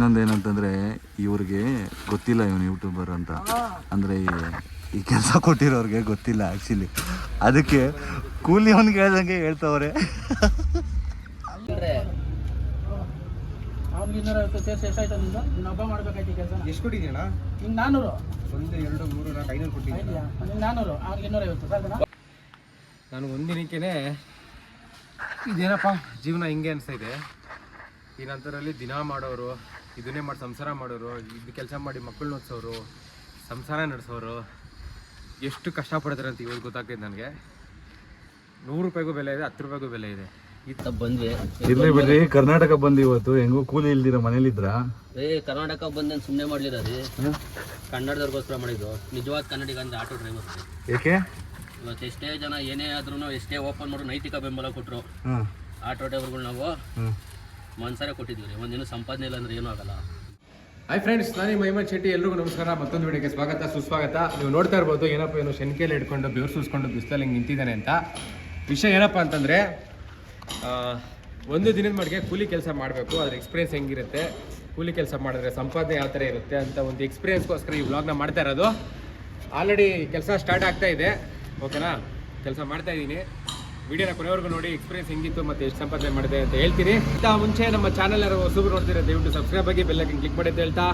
ಇನ್ನೊಂದೇನಂತಂದ್ರೆ ಇವ್ರಿಗೆ ಗೊತ್ತಿಲ್ಲ ಇವನು ಯೂಟ್ಯೂಬರ್ ಅಂತ. ಅಂದ್ರೆ ಈ- ಕೆಲಸ ಕೊಟ್ಟಿರೋರಿಗೆ ಗೊತ್ತಿಲ್ಲ ಆ್ಯಕ್ಚುಲಿ ಅದಕ್ಕೆ ಕೂಲಿ ಅವ್ನಿಗೆ ಹೇಳ್ದಂಗೆ ಹೇಳ್ತವ್ರೆ. ಎಷ್ಟು ಕೊಟ್ಟಿದ್ದೀಣ ನಿಂಗೆ ನಾನ್ನೂರು ಒಂದು ಎರಡು ಮೂರು ನಾಲ್ಕು ಐನೂರು ಕೊಟ್ಟಿದ್ದೀನಿ ನಿಂಗೆ ನಾನ್ನೂರು ಅವ್ನಿಗೆ ಇನ್ನೂರೈವತ್ತು ಸಾಕನಾ ನಾನು ಒಂದಿನಕ್ಕೇ ಇದೇನಪ್ಪ ಜೀವನ ಹಿಂಗೆ ಅನಿಸ್ತಾ ಇದೆ. ಈ ನಂತರಲ್ಲಿ ದಿನ ಮಾಡೋರು ಇದನ್ನೇ ಮಾಡಿ ಸಂಸಾರ ಮಾಡೋರು ಇದು ಕೆಲಸ ಮಾಡಿ ಮಕ್ಕಳು ಓದಿಸೋರು ಸಂಸಾರ ನಡೆಸೋರು ಎಷ್ಟು ಕಷ್ಟಪಡ್ತಾರೆ ಅಂತ ಇವಾಗ ಗೊತ್ತಾಗ್ತೈತೆ ನನಗೆ. ನೂರು ರೂಪಾಯಿಗೂ ಬೆಲೆ ಇದೆ ಹತ್ತು ರೂಪಾಯಿಗೂ ಬೆಲೆ ಇದೆ. ಇತ್ತ ಬಂದ್ವಿ. ಇರ್ಲಿ ಬಿಡ್ರಿ ಕರ್ನಾಟಕ ಬಂದು ಇವತ್ತು ಹೆಂಗೂ ಕೂಲಿ ಇಲ್ದಿರ ಮನೇಲಿದ್ರ? ಏ ಕರ್ನಾಟಕ ಬಂದ್ ಸುಮ್ಮನೆ ಮಾಡ್ಲಿಲ್ಲ ರೀ. ಕನ್ನಡದವ್ರಿಗೋಸ್ಕರ ಮಾಡಿದ್ದು. ನಿಜವಾದ ಕನ್ನಡಿಗ ಅಂದ್ರೆ ಆಟೋ ಡ್ರೈವರ್ ಏಕೆ? ಇವತ್ತು ಎಷ್ಟೇ ಜನ ಏನೇ ಆದ್ರೂ ಎಷ್ಟೇ ಓಪನ್ ಮಾಡೋ ನೈತಿಕ ಬೆಂಬಲ ಕೊಟ್ಟರು ಆಟೋ ಡ್ರೈವರ್ಗಳು ನಾವು. ಮನ್ಸಾರೆ ಕೊಟ್ಟಿದ್ದೀವಿ ರೀ. ಒಂದಿನ ಸಂಪಾದನೆ ಇಲ್ಲ ಅಂದ್ರೆ ಏನೂ ಆಗಲ್ಲ. ಹಾಯ್ ಫ್ರೆಂಡ್ಸ್ ನಾನು ಮಹಿಮನ್ ಶೆಟ್ಟಿ. ಎಲ್ರಿಗೂ ನಮಸ್ಕಾರ. ಮತ್ತೊಂದು ವಿಡಿಯೋಗೆ ಸ್ವಾಗತ, ಸುಸ್ವಾಗತ. ನೀವು ನೋಡ್ತಾ ಇರ್ಬೋದು, ಏನಪ್ಪ ಏನು ಶೆನ್ಕೆಯಲ್ಲಿ ಹಿಡ್ಕೊಂಡು, ಬೆವರು ಸುಸ್ಕೊಂಡು ಬಿಸಿಲಲ್ಲಿ ಹಿಂಗೆ ನಿಂತಿದ್ದಾನೆ ಅಂತ. ವಿಷಯ ಏನಪ್ಪ ಅಂತಂದರೆ ಒಂದು ದಿನದ ಮಟ್ಟಿಗೆ ಕೂಲಿ ಕೆಲಸ ಮಾಡಬೇಕು. ಅದ್ರ ಎಕ್ಸ್ಪೀರಿಯನ್ಸ್ ಹೆಂಗಿರುತ್ತೆ? ಕೂಲಿ ಕೆಲಸ ಮಾಡಿದ್ರೆ ಸಂಪಾದನೆ ಯಾವ ಥರ ಇರುತ್ತೆ ಅಂತ ಒಂದು ಎಕ್ಸ್ಪೀರಿಯೆನ್ಸ್ಗೋಸ್ಕರ ಈ ವ್ಲಾಗ್ನ ಮಾಡ್ತಾ ಇರೋದು. ಆಲ್ರೆಡಿ ಕೆಲಸ ಸ್ಟಾರ್ಟ್ ಆಗ್ತಾ ಇದೆ. ಓಕೆನಾ ಕೆಲಸ ಮಾಡ್ತಾ ಇದ್ದೀನಿ. ವಿಡಿಯೋನ ಕೊನೆವರೆಗೂ ನೋಡಿ ಎಕ್ಸ್ಪೀರಿಯನ್ಸ್ ಹೆಂಗಿತ್ತು ಮತ್ತೆ ಎಷ್ಟು ಸಂಪಾದನೆ ಮಾಡಿದೆ ಅಂತ ಹೇಳ್ತೀನಿ ಇಂತ ಮುಂಚೆ ನಮ್ಮ ಚಾನಲ್ ಯಾರು ಹೊಸಬ್ರು ನೋಡ್ತೀರಾ ದಯವಿಟ್ಟು ಸಬ್ಸ್ಕ್ರೈಬ್ ಆಗಿ ಬೆಲ್ಲಕ್ಕೆ ಕ್ಲಿಕ್ ಮಾಡಿ ಅಂತ ಹೇಳ್ತಾ,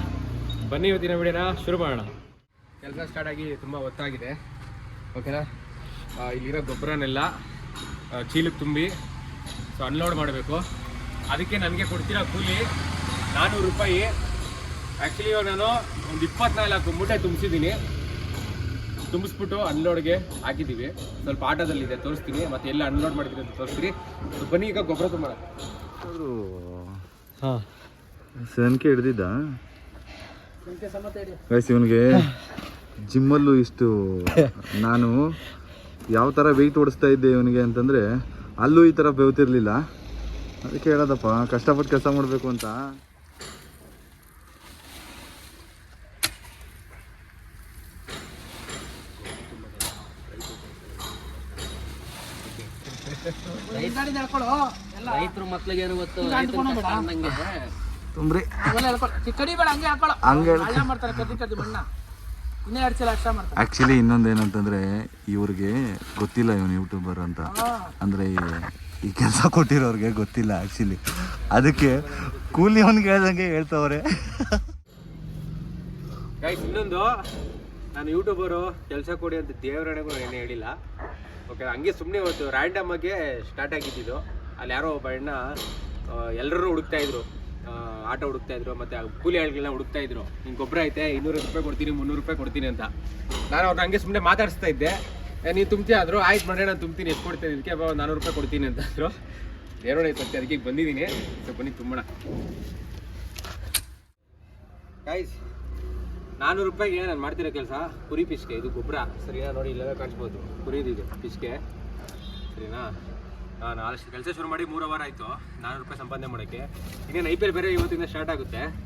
ಬನ್ನಿ ಇವತ್ತಿನ ವಿಡಿಯೋನ ಶುರು ಮಾಡೋಣ. ಕೆಲಸ ಸ್ಟಾರ್ಟ್ ಆಗಿ ತುಂಬ ಹೊತ್ತಾಗಿದೆ. ಓಕೆನಾ ಇಲ್ಲಿರೋ ಗೊಬ್ಬರನೆಲ್ಲ ಚೀಲಕ್ಕೆ ತುಂಬಿ ಸೊ ಅನ್ಲೋಡ್ ಮಾಡಬೇಕು. ಅದಕ್ಕೆ ನನಗೆ ಕೊಡ್ತಿರೋ ಕೂಲಿ? ನಾನ್ನೂರು ರೂಪಾಯಿ. ಆ್ಯಕ್ಚುಲಿ ನಾನು ಒಂದು ಇಪ್ಪತ್ನಾಲ್ಕು ಮೂಟೆ ತುಂಬಿಸಿದ್ದೀನಿ. ತುಂಬಿಸ್ಬಿಟ್ಟು ಅನ್ಲೋಡ್ಗೆ ಹಾಕಿದ್ದೀವಿ. ಸ್ವಲ್ಪ ಆಟೋದಲ್ಲಿದೆ ತೋರಿಸ್ತೀನಿ. ಮತ್ತೆ ಎಲ್ಲ ಅನ್ಲೋಡ್ ಮಾಡಿದ್ರೆ ಅಂತ ತೋರಿಸ್ತೀನಿ ಬನ್ನಿ ಈಗ ಗೊಬ್ಬರ ತುಂಬ. ಹಾಂ. ಸೆನ್ಕೆ ಹಿಡ್ದಿದ್ದ? ಗೈಸ್ ಇವನಿಗೆ ಜಿಮ್ಮಲ್ಲೂ ಇಷ್ಟು ನಾನು ಯಾವ ಥರ ವೆಯ್ಟ್ ಓಡಿಸ್ತಾ ಇದ್ದೆ ಇವನಿಗೆ ಅಂತಂದರೆ ಅಲ್ಲೂ ಈ ಥರ ಬೆವ್ತಿರ್ಲಿಲ್ಲ. ಅದಕ್ಕೆ ಹೇಳೋದಪ್ಪ ಕಷ್ಟಪಟ್ಟು ಕೆಲಸ ಮಾಡಬೇಕು ಅಂತ. ರೈತರ ಮಕ್ಳಿಗೆ ಏನು ಗೊತ್ತು? ರೈತರ ಕಷ್ಟ. ಅಂದಂಗೆ ತುಂಬ್ರಿ ಹಂಗೆ ಹಾಕೊಳ್ಳೋ ಹಂಗೆ ಹೇಳ್- ಹಳ್ಳ ಮಾಡ್ತಾರೆ ಕದ್ದಿ ಕದ್ದಿ ಬಣ್ಣ. ಇನ್ನೇ ಎರಡು ಸಲ ಅಷ್ಟ ಮಾಡ್ತಾರೆ. ಆ್ಯಕ್ಚುಲಿ ಇನ್ನೊಂದೇನಂತಂದರೆ ಇವ್ರಿಗೆ ಗೊತ್ತಿಲ್ಲ ಇವನು ಯೂಟ್ಯೂಬರ್ ಅಂತ. ಅಂದ್ರೆ ಈ- ಕೆಲ್ಸ ಕೆಲಸ ಕೊಟ್ಟಿರೋರ್ಗೆ ಗೊತ್ತಿಲ್ಲ ಆಕ್ಚುಲಿ ಅದಕ್ಕೆ ಕೂಲಿ ಅವ್ನಿಗೆ ಹೇಳ್ದಂಗೆ ಹೇಳ್ತಾವ್ರೆ. ಇನ್ನೊಂದು. ನಾನು ಯೂಟ್ಯೂಬರು ಕೆಲಸ ಕೊಡಿ ಅಂತ ದೇವರಣೆಗೂ ಏನು ಹೇಳಿಲ್ಲ. ಓಕೆ, ಹಂಗೆ ಸುಮ್ಮನೆ ಇವತ್ತು ರ್ಯಾಂಡಮ್ ಆಗಿ ಸ್ಟಾರ್ಟ್ ಆಗಿದ್ದು ಅಲ್ಲಿ ಯಾರೋ ಒಬ್ಬ ಅಣ್ಣ ಎಲ್ಲರೂ ಹುಡುಕ್ತಾ ಇದ್ರು. ಆಟೋ ಹುಡುಕ್ತಾ ಇದ್ರು, ಮತ್ತೆ ಕೂಲಿ ಆಳುಗಳನ್ನ ಹುಡುಕ್ತಾ ಇದ್ರು. ನಿಂಗೆ ಗೊಬ್ಬರ ಐತೆ? ಇನ್ನೂರು ರೂಪಾಯಿ ಕೊಡ್ತೀನಿ, ಮುನ್ನೂರು ರೂಪಾಯಿ ಕೊಡ್ತೀನಿ ಅಂತ. ನಾನು ಅವ್ರನ್ನ ಹಂಗೆ ಸುಮ್ಮನೆ ಮಾತಾಡಿಸ್ತಾ ಇದ್ದೆ. ನೀನು ತುಂಬ್ತೀಯ? ಆದರು, ಆಯ್ತು ಮಾಡಿ ನಾನು ತುಂಬ್ತೀನಿ. ಎಷ್ಟು ಕೊಡ್ತೀನಿ ಇದಕ್ಕೆ ಬಾ ನಾನೂರು ನಾನ್ನೂರು ರೂಪಾಯಿ ಕೊಡ್ತೀನಿ ಅಂತ ಅಂದರು ದೇವರಣ ಇತ್ತು ಅದಕ್ಕೆ ಬಂದಿದ್ದೀನಿ. ಸೊ ಬನ್ನಿ, ತುಂಬೋಣ. ಗೈಸ್ ನಾನ್ನೂರು ರೂಪಾಯಿಗೆ ನಾನು ಮಾಡ್ತಿರೋ ಕೆಲಸ, ಕುರಿ ಫಿಶ್ಗೆ ಇದು ಗೊಬ್ಬರ. ಸರಿನಾ? ನೋಡಿ, ಇಲ್ಲೆಲ್ಲ ಕಾಣಿಸ್ಬೋದು. ಕುರಿದಿದೆ ಫಿಶ್ಗೆ ಸರಿನಾ? ನಾನು ಅಷ್ಟು ಕೆಲಸ ಶುರು ಮಾಡಿ ಮೂರು ಅವರ್ ಆಯಿತು. ನಾನ್ನೂರು ರೂಪಾಯಿ ಸಂಪಾದನೆ ಮಾಡೋಕ್ಕೆ. ಇನ್ನೇನು ಐ ಪಿ ಎಲ್ ಬೇರೆ ಇವತ್ತಿಂದ ಸ್ಟಾರ್ಟ್ ಆಗುತ್ತೆ.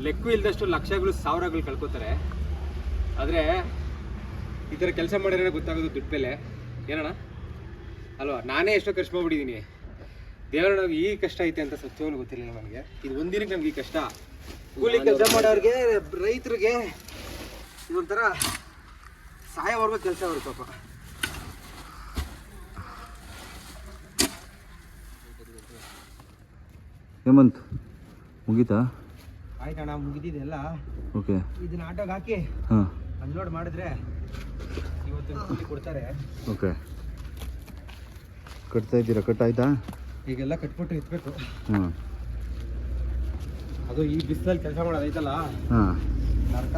ಲೆಕ್ಕು ಇಲ್ಲದಷ್ಟು ಲಕ್ಷಗಳು, ಸಾವಿರಗಳು ಕಳ್ಕೊತಾರೆ. ಆದರೆ, ಈ ಥರ ಕೆಲಸ ಮಾಡಿದ್ರೆ ಗೊತ್ತಾಗೋದು ದುಡ್ಡು ಬೆಲೆ. ಏನಣ್ಣ? ಅಲ್ವಾ? ನಾನೇ ಎಷ್ಟೋ ಖರ್ಚು ಮಾಡ್ಬಿಟ್ಟಿದ್ದೀನಿ. ದೇವರ ಈ ಕಷ್ಟ ಐತೆ ಅಂತ ಸತ್ಯವನ್ನು ಗೊತ್ತಿರಲಿಲ್ಲ ನನಗೆ. ಇದು ಒಂದಿನಕ್ಕೆ ನಮ್ಗೆ ಈ ಕಷ್ಟ. ಕೂಲಿ ಕೆಲಸ ಮಾಡೋರಿಗೆ ರೈತರಿಗೆ ಇದೊಂಥರ ಸಹಾಯವರೆಗೂ ಕೆಲಸ ಅವ್ರ ಪಾಪ. ಹೇಮಂತ್ ಮುಗೀತಾ? ಆಯ್ತಣ್ಣ ಮುಗಿದಿದೆಲ್ಲ ಓಕೆ. ಇದನ್ನ ಆಟೋಗೆ ಹಾಕಿ ಹಾಂ. ಅನ್ಲೋಡ್ ಮಾಡಿದ್ರೆ ಇವತ್ತು ಕೂಲಿ ಕೊಡ್ತಾರೆ. ಓಕೆ. ಕಟ್ತಾ ಇದ್ದೀರಾ? ಕಟ್ ಆಯ್ತಾ ಈಗೆಲ್ಲ ಕಟ್ಬಿಟ್ಟು ಎತ್ಬೇಕು ಹಾಂ. ಅದು ಈ ಬಿಸಿಲಲ್ಲಿ ಕೆಲಸ ಮಾಡೋದೈತಲ್ಲ ಹಾಂ. ನರಕ.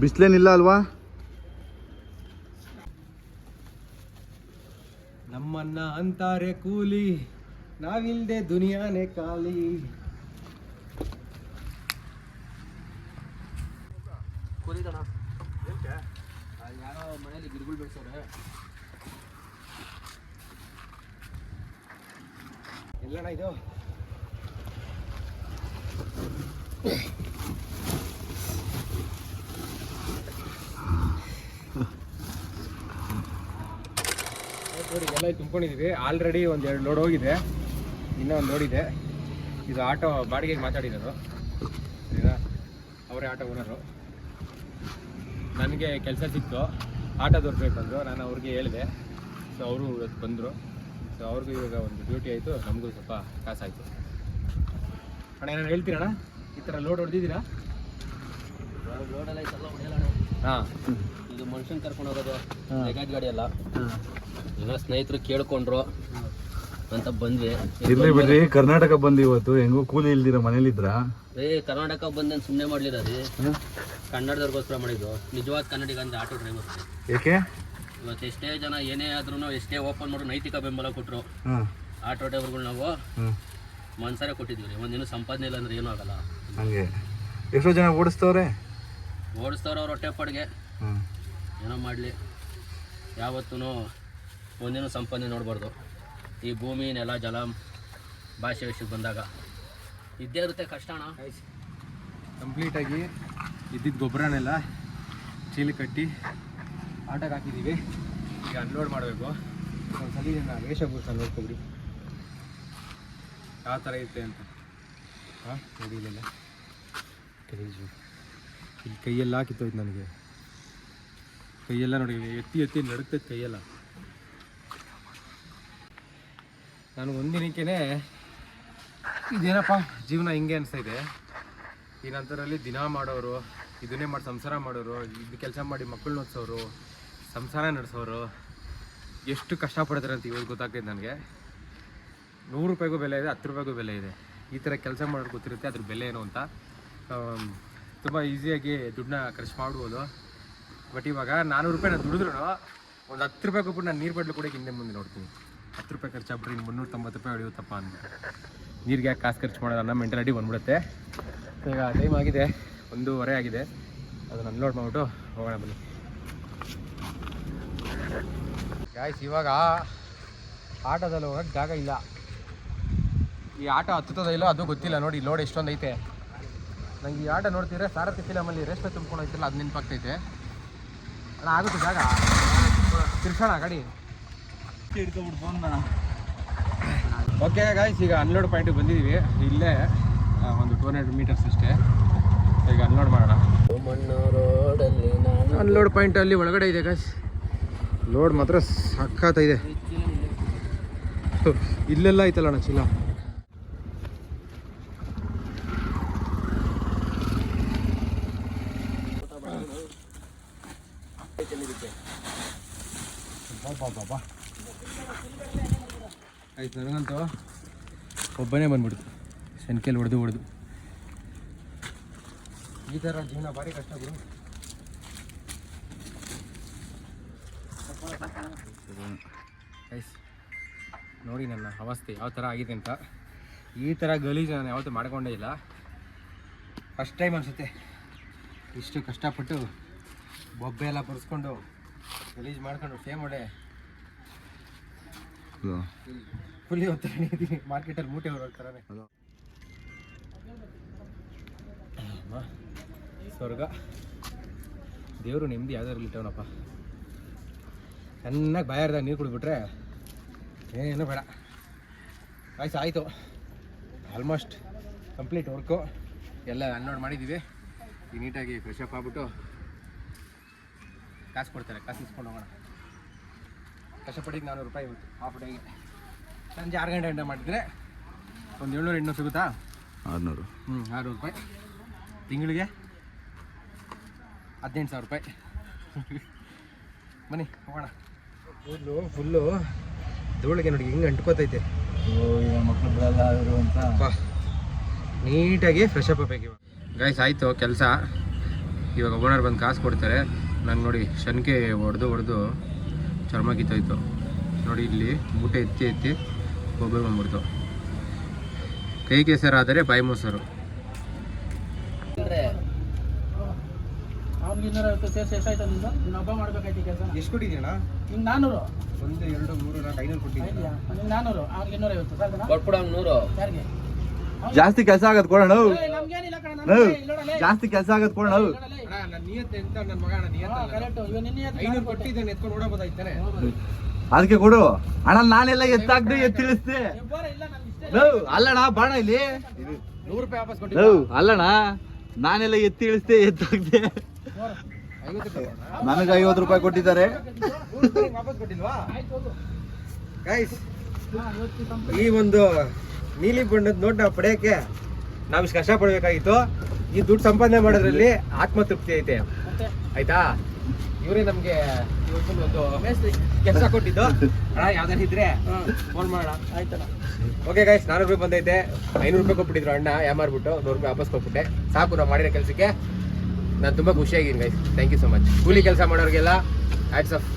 ಬಿಸಿಲೇನಿಲ್ಲ ಅಲ್ವಾ? ಅಂತಾರೆ ಕೂಲಿ ನಾವಿಲ್ಲದೆ ದುನಿಯಾನೇ ಖಾಲಿ. ಕೂಲಿದಣ ಯಾರೋ ಮನೇಲಿ ಗಿಡಗಳು ಬೆಳೆಸೋರೆ. ಎಲ್ಲಣ್ಣ ಇದು? ನೋಡಿ ಎಲ್ಲ ತುಂಬ್ಕೊಂಡಿದ್ದೀವಿ ಆಲ್ರೆಡಿ ಒಂದು ಎರಡು ಲೋಡ್ ಹೋಗಿದೆ. ಇನ್ನೂ ಒಂದು ನೋಡಿದೆ ಇದೆ. ಆಟೋ ಬಾಡಿಗೆಗೆ ಮಾತಾಡಿರೋದು. ಸರಿನಾ? ಅವರೇ ಆಟೋ ಓನರು ನನಗೆ ಕೆಲಸ ಸಿಕ್ತು. ಆಟೋದವ್ರು ದೊರಕಬೇಕಂದ್ರು ನಾನು ಅವ್ರಿಗೆ ಹೇಳಿದೆ. ಸೊ ಅವರು ಇವತ್ತು ಬಂದರು. ಸೊ ಅವ್ರಿಗೂ ಇವಾಗ ಒಂದು ಡ್ಯೂಟಿ ಆಯಿತು. ನಮಗೂ ಸ್ವಲ್ಪ ಕಾಸಾಯಿತು. ಅಣ್ಣ ಏನಾರು ಹೇಳ್ತೀರಣ್ಣ? ಈ ಥರ ಲೋಡ್ ಹೊಡೆದಿದ್ದೀರಾ? ಲೋಡೆಲ್ಲ. ಹಾಂ. ಇದು ಮನುಷ್ಯನ ಕರ್ಕೊಂಡು ಹೋಗೋದು ಗಾಡಿ ಅಲ್ಲ ಏನೋ ಸ್ನೇಹಿತರು ಕೇಳ್ಕೊಂಡ್ರು ಅಂತ ಬಂದ್ವಿ. ಇರ್ಲಿ ಬಿಡ್ರಿ ಕರ್ನಾಟಕ ಬಂದಿ ಇವತ್ತು ಹೆಂಗೋ ಕೂಲಿ ಇಲ್ದಿರ ಮನೇಲಿದ್ರ? ಏ ಕರ್ನಾಟಕ ಬಂದ್ ಸುಮ್ಮನೆ ಮಾಡ್ಲಿಲ್ಲ ರೀ. ಕನ್ನಡದವ್ರಿಗೋಸ್ಕರ ಮಾಡಿದ್ದು. ನಿಜವಾದ ಕನ್ನಡಿಗ ಅಂದ್ರೆ ಆಟೋ ಡ್ರೈವರ್ ಏಕೆ ಇವತ್ತು ಎಷ್ಟೇ ಜನ ಏನೇ ಆದ್ರೂ ಎಷ್ಟೇ ಓಪನ್ ಮಾಡ್ರು ನೈತಿಕ ಬೆಂಬಲ ಕೊಟ್ಟರು ಆಟೋ ಡ್ರೈವರ್ಗಳು ನಾವು ಮನ್ಸಾರೆ ಕೊಟ್ಟಿದ್ವಿ ರೀ. ಒಂದಿನ ಸಂಪಾದನೆ ಇಲ್ಲ ಅಂದ್ರೆ ಏನೂ ಆಗಲ್ಲ. ಹಂಗೆ. ಎಷ್ಟೋ ಜನ ಓಡಿಸ್ತವ್ರೆ? ಓಡಿಸ್ತವ್ರ ಅವ್ರ ಹೊಟ್ಟೆ ಪಡ್ಗೆ ಏನೋ ಮಾಡಲಿ. ಯಾವತ್ತೂ ಒಂದಿನ ಸಂಪನ್ನ ನೋಡಬಾರ್ದು. ಈ ಭೂಮಿ, ನೆಲ, ಜಲ ಭಾಷೆ ವಿಷಯಕ್ಕೆ ಬಂದಾಗ. ಇದ್ದೇ ಇರುತ್ತೆ ಕಷ್ಟ ಅಣ್ಣ. ಕಂಪ್ಲೀಟಾಗಿ ಇದ್ದಿದ್ದ ಗೊಬ್ಬರನೆಲ್ಲ ಚೀಲ ಕಟ್ಟಿ ಆಟಕ್ಕೆ ಹಾಕಿದ್ದೀವಿ. ಈಗ ಅನ್ಲೋಡ್ ಮಾಡಬೇಕು. ಒಂದ್ಸಲ ಇದನ್ನು ವೇಷಭೂಷಣ ನೋಡ್ಕೊಬ್ರಿ ಯಾವ ಥರ ಇರುತ್ತೆ ಅಂತ. ಹಾಂ ನೋಡಿಲ್ಲ ಕ್ರೇಜು ಇಲ್ಲಿ ಕೈಯೆಲ್ಲ ಹಾಕಿತ್ತು ನನಗೆ. ಕೈಯೆಲ್ಲ ನೋಡಿ, ಎತ್ತಿ ಎತ್ತಿ ನಡುಕ್ತೈತೆ ಕೈಯೆಲ್ಲ. ನಾನು ಒಂದಿನಕ್ಕೇ ಇದೇನಪ್ಪ? ಜೀವನ ಹಿಂಗೆ ಅನಿಸ್ತೈತೆ ಈ ನಂತರಲ್ಲಿ ದಿನ ಮಾಡೋರು, ಇದನ್ನೇ ಮಾಡಿ ಸಂಸಾರ ಮಾಡೋರು, ಇದು ಕೆಲಸ ಮಾಡಿ ಮಕ್ಕಳು ಓದಿಸೋರು, ಸಂಸಾರ ನಡೆಸೋರು, ಎಷ್ಟು ಕಷ್ಟಪಡ್ತಾರೆ ಅಂತ ಇವಾಗ ಗೊತ್ತಾಗ್ತೈತೆ ನನಗೆ. ನೂರು ರೂಪಾಯಿಗೂ ಬೆಲೆ ಇದೆ, ಹತ್ತು ರೂಪಾಯಿಗೂ ಬೆಲೆ ಇದೆ. ಈ ಥರ ಕೆಲಸ ಮಾಡೋದು ಗೊತ್ತಿರುತ್ತೆ ಅದ್ರ ಬೆಲೆ ಏನು ಅಂತ. ತುಂಬ ಈಸಿಯಾಗಿ ದುಡ್ಡನ್ನ ಖರ್ಚು ಮಾಡ್ಬೋದು. ಬಟ್ ಇವಾಗ ನಾನ್ನೂರು ರೂಪಾಯಿ ನಾನು ದುಡಿದ್ರು ಒಂದು ಹತ್ತು ರೂಪಾಯಿ ಕೊಟ್ಬಿಟ್ಟು ನಾನು ನೀರು ಬಡ್ಲು ಕೂಡ ಹಿಂದೆ ಮುಂದೆ ನೋಡ್ತೀನಿ. ಹತ್ತು ರೂಪಾಯಿ ಖರ್ಚಾಗ್ಬಿಟ್ರೆ ಇನ್ನು ಮುನ್ನೂರ ತೊಂಬತ್ತು ರೂಪಾಯಿ ಹೊಡೆಯುತ್ತಪ್ಪ ಅಂತ ನೀರಿಗೆ ಯಾಕೆ ಕಾಸು ಖರ್ಚು ಮಾಡೋದು? ಅನ್ನೋ ಮೆಂಟಾಲಿಟಿ ಬಂದ್ಬಿಡುತ್ತೆ. ಈಗ ಟೈಮ್ ಆಗಿದೆ. ಒಂದೂವರೆ ಆಗಿದೆ. ಅದನ್ನು ಅನ್ಲೋಡ್ ಮಾಡಿಬಿಟ್ಟು ಹೋಗೋಣ ಬನ್ನಿ. ಗಾಯ್ಸ್ ಇವಾಗ ಆಟೋದಲ್ಲಿ ಹೋಗೋಕ್ಕೆ ಜಾಗ ಇಲ್ಲ. ಈ ಆಟೋ ಹತ್ತುತ್ತದೋ ಇಲ್ಲೋ ಅದು ಗೊತ್ತಿಲ್ಲ. ನೋಡಿ ಲೋಡ್ ಎಷ್ಟೊಂದು ಐತೆ. ನಂಗೆ ಈ ಆಟೋ ನೋಡ್ತಿದ್ರೆ ಸಾರಥಿ ಫಿಲಮಲ್ಲಿ ರೇಷ್ಮೆ ತುಂಬ್ಕೊಂಡು ಹೋಯ್ತಿಲ್ಲ ಅದು ನೆನಪಾಗ್ತೈತೆ. ಅಣ್ಣ, ಆಗುತ್ತೆ ಜಾಗ. ತಿರ್ಸೋಣ ಗಾಡಿ ಓಕೆ ಗಾಯ್ಸ್ ಈಗ ಅನ್ಲೋಡ್ ಪಾಯಿಂಟ್ ಬಂದಿದ್ದೀವಿ ಇಲ್ಲೇ ಒಂದು ಟೂ ಹಂಡ್ರೆಡ್ ಮೀಟರ್ಸ್ ಅಷ್ಟೇ. ಈಗ ಅನ್ಲೋಡ್ ಮಾಡೋಣ. ಅನ್ಲೋಡ್ ಪಾಯಿಂಟ್ ಅಲ್ಲಿ ಒಳಗಡೆ ಇದೆ ಗಾಯ್ಸ್ ಲೋಡ್ ಮಾತ್ರ ಸಖತ್ ಇದೆ ಇಲ್ಲೆಲ್ಲ ಐತಲ್ಲ ಅಣ್ಣ ಚೀಲ ಆಯ್ತು, ನನಗಂತೂ ಒಬ್ಬನೇ ಬಂದ್ಬಿಡ್ತು. ಸೆನ್ಕೆಲ್ ಹೊಡೆದು ಹೊಡೆದು. ಈ ಥರ ಜೀವನ ಭಾರಿ ಕಷ್ಟ ಗುರು. ಗೈಸ್ ನೋಡಿ ನನ್ನ ಅವಸ್ಥೆ, ಯಾವ ಥರ ಆಗಿದೆ ಅಂತ. ಈ ಥರ ಗಲೀಜು ನಾನು ಯಾವತ್ತೂ ಮಾಡ್ಕೊಂಡೇ ಇಲ್ಲ. ಫಸ್ಟ್ ಟೈಮ್ ಅನಿಸುತ್ತೆ. ಇಷ್ಟು ಕಷ್ಟಪಟ್ಟು ಬೊಬ್ಬೆ ಎಲ್ಲ ಬರ್ಸ್ಕೊಂಡು ಗಲೀಜು ಮಾಡ್ಕೊಂಡು ಸೇಮ್ ಹೊಡೆ ಫುಲ್ಲಿ ಇದ್ದೀನಿ ಮಾರ್ಕೆಟಲ್ಲಿ ಮೂಟೆ ಥರನೇ ಅಮ್ಮ, ಸ್ವರ್ಗ. ದೇವರು ನೆಮ್ಮದಿ ಯಾವ್ದಾದ್ರು ಇಟ್ಟವನಪ್ಪ ಚೆನ್ನಾಗಿ ಬಾಯಾರ್ದಾಗ ನೀರು ಕುಡಿದ್ಬಿಟ್ರೆ ಏನು ಬೇಡ. ಆಯ್ತು ಆಯಿತು. ಆಲ್ಮೋಸ್ಟ್ ಕಂಪ್ಲೀಟ್ ವರ್ಕು ಎಲ್ಲ ಅನ್ಲೋಡ್ ಮಾಡಿದ್ದೀವಿ. ಈಗ ನೀಟಾಗಿ ಫ್ರೆಶ್ ಅಪ್ ಆಗ್ಬಿಟ್ಟು ಕಾಸು ಕೊಡ್ತಾರೆ. ಕಾಸು ಇಸ್ಕೊಂಡು ಹೋಗೋಣ. ಕಷ್ಟಪಟ್ಟಿದ್ದು ನಾನ್ನೂರು ರೂಪಾಯಿ ಇವತ್ತು ಹಾಫ್ ಡೇಗೆ ಸಂಜೆ ಆರು ಗಂಟೆ ಗಂಟೆ ಮಾಡಿದರೆ ಒಂದು ಏಳ್ನೂರು ಎಂಟುನೂರು ಸಿಗುತ್ತಾ? ಆರುನೂರು. ಹ್ಞೂ ಆರುನೂರು ರೂಪಾಯಿ. ತಿಂಗಳಿಗೆ? ಹದಿನೆಂಟು ಸಾವಿರ ರೂಪಾಯಿ. ಬನ್ನಿ ಹೋಗೋಣ. Full full. ಧೂಳಿಗೆ ನೋಡಿ ಹಿಂಗೆ ಅಂಟ್ಕೋತೈತೆ. ಮಕ್ಕಳು ಬಿಡಲ್ಲ ಅವರು ಅಂತ. ಅಪ್ಪ ನೀಟಾಗಿ ಫ್ರೆಶ್ ಅಪ್ ಬೇಕು ಗೈಸ್ ಆಯಿತು ಕೆಲಸ. ಇವಾಗ ಓನರ್ ಬಂದು ಕಾಸು ಕೊಡ್ತಾರೆ. ನಂಗೆ ನೋಡಿ ಶನ್ಕೆ ಹೊಡೆದು ಹೊಡೆದು ಚರ್ಮ ಕಿತ್ತೋಯ್ತು ನೋಡಿ ಇಲ್ಲಿ ಮೂಟೆ ಎತ್ತಿ ಎತ್ತಿ ಗೊಬ್ಬರ ಬಂದ್ಬಿಡ್ತು. ಕೈ ಕೆಸರಾದರೆ ಬಾಯಿ ಮೊಸರು. ಅಂದ್ರೆ ಅವ್ನಿಗೆ ಇನ್ನೂರ ಐವತ್ತು ಸೇರಿಸಿ ಎಷ್ಟಾಯ್ತು ನಿಂದು ನೀನು ಹಬ್ಬ ಮಾಡ್ಬೇಕಾಯ್ತು ಕೆಲಸ. ಎಷ್ಟು ನಿಂಗೆ ನಾನ್ನೂರು ಒಂದು ಎರಡು ಮೂರು ನಾಲ್ಕು ಐನೂರು ಕೊಟ್ಟಿದ್ದೀನಿ ನಾನ್ನೂರು ಅವ್ನಿಗೆ ಇನ್ನೂರ ಐವತ್ತು ಸಾಕನಾ ಕೊಟ್ಬಿಡ ನೂರು. ಯಾರಿಗೆ? ಜಾಸ್ತಿ ಕೆಲಸ ಆಗದ್ ಕೊಡೋಣ ನಮ್ಗೇನಿಲ್ಲ ಕಣ ನಾನು ಇಲ್ಲೋಡಲೇ. ಜಾಸ್ತಿ ಕೆಲಸ ಆಗತ್ ಕೊಡೋಣ ಅಣ್ಣ ನನ್ನ ನಿಯತ್ತೆ ಎಂತ ನನ್ನ ಮಗ ನನ್ನ ನಿಯತ್ತ ಕರೆಕ್ಟ್ ಇವ ನಿನ್ನೆ ಐನೂರು ಕೊಟ್ಟಿದ್ದೇನೆ ಎತ್ಕೊಂಡು ನೋಡಬಹುದಾಯ್ತಾನೆ ಅದಕ್ಕೆ ಕೊಡು. ಅಣ್ಣ ನಾನೆಲ್ಲ ಎತ್ತಾಗ್ದು ಎತ್ತಿಳಿಸ್ದೆ. ಅಲ್ಲಣ್ಣ ಬಾಣ ಇಲ್ಲಿ. ಅಲ್ಲಣ್ಣ ನಾನೆಲ್ಲ ಎತ್ತಿ ಇಳಿಸ್ದೆ ಎತ್ತಾಗ್ದೆ ನನಗೆ ಐವತ್ತು ರೂಪಾಯಿ ಕೊಟ್ಟಿದ್ದಾರೆ. ಈ ಒಂದು ನೀಲಿ ಬಣ್ಣದ ನೋಟ್ ನಾವು ಪಡೆಯಕ್ಕೆ ನಾವು ಇಷ್ಟು ಕಷ್ಟ ಪಡ್ಬೇಕಾಗಿತ್ತು ಈ ದುಡ್ಡು ಸಂಪಾದನೆ ಮಾಡೋದ್ರಲ್ಲಿ ಆತ್ಮತೃಪ್ತಿ ಐತೆ. ಆಯ್ತಾ? ಇವರೇ ನಮ್ಗೆ ಇವತ್ತು ಒಂದು ಕೆಲಸ ಕೊಟ್ಟಿದ್ದು. ಅಣ್ಣ ಯಾವ್ದಾರು ಇದ್ರೆ ಫೋನ್ ಮಾಡೋಣ ಆಯ್ತಲ್ಲ ಓಕೆ ಗಾಯ್ಸ್ ನಾನೂರು ರೂಪಾಯಿ ಬಂದೈತೆ. ಐನೂರು ರೂಪಾಯಿ ಕೊಟ್ಬಿಟ್ಟಿದ್ರು ಅಣ್ಣ ಯಾಮಾರ್ಬಿಟ್ಟು ನೂರು ರೂಪಾಯಿ ವಾಪಸ್ ಕೊಟ್ಬಿಟ್ಟೆ. ಸಾಕು ನಾವು ಮಾಡಿರೋ ಕೆಲಸಕ್ಕೆ. ನಾನು ತುಂಬ ಖುಷಿಯಾಗಿದ್ದೀನಿ guys thank you so much ಕೂಲಿ ಕೆಲಸ ಮಾಡೋರಿಗೆಲ್ಲ ಆಯ್ತು ಆಫ್